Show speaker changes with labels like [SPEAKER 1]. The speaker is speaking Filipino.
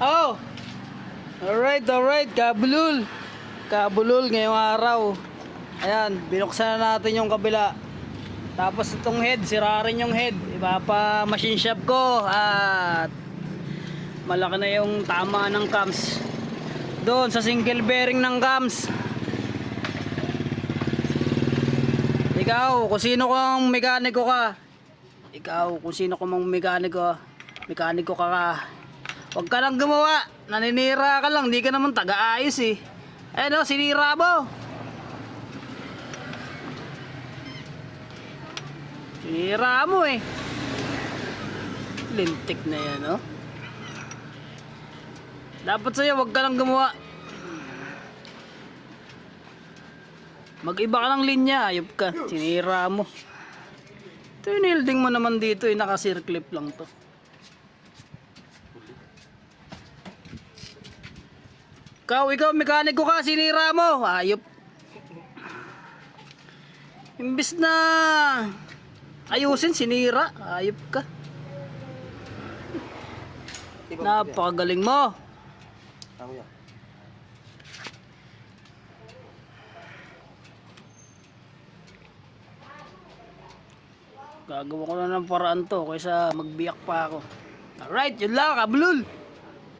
[SPEAKER 1] Oh! Alright, alright. Kabulul. Kabulul ngayong araw. Ayan, binuksan na natin yung kabila. Tapos itong head, sira rin yung head. Ipapa machine shop ko. At malaki na yung tama ng cams. Doon sa single bearing ng cams. Ikaw, kung sino kang mekaniko ka. Ikaw, kung sino kang mekaniko. Mekaniko ka ka. Huwag ka lang gumawa. Naninira ka lang. Hindi ka naman taga-ayos eh. Ayun o, sinira mo. Sinira mo eh. Lintik na yan, oh. Dapat sa'yo, huwag ka lang gumawa. Mag-iba ka ng linya, ayop ka. Sinira mo. Ito yung mo naman dito, eh. Naka-circlip lang to. Ikaw, ikaw, mekaniko ka, sinira mo. Ayop. Imbis na ayusin, sinira. Ayop ka. Napakagaling mo.
[SPEAKER 2] Tama yan.
[SPEAKER 1] Gagawa ko na ng paraan to kaysa magbiyak pa ako. Alright, yun lang, kablul.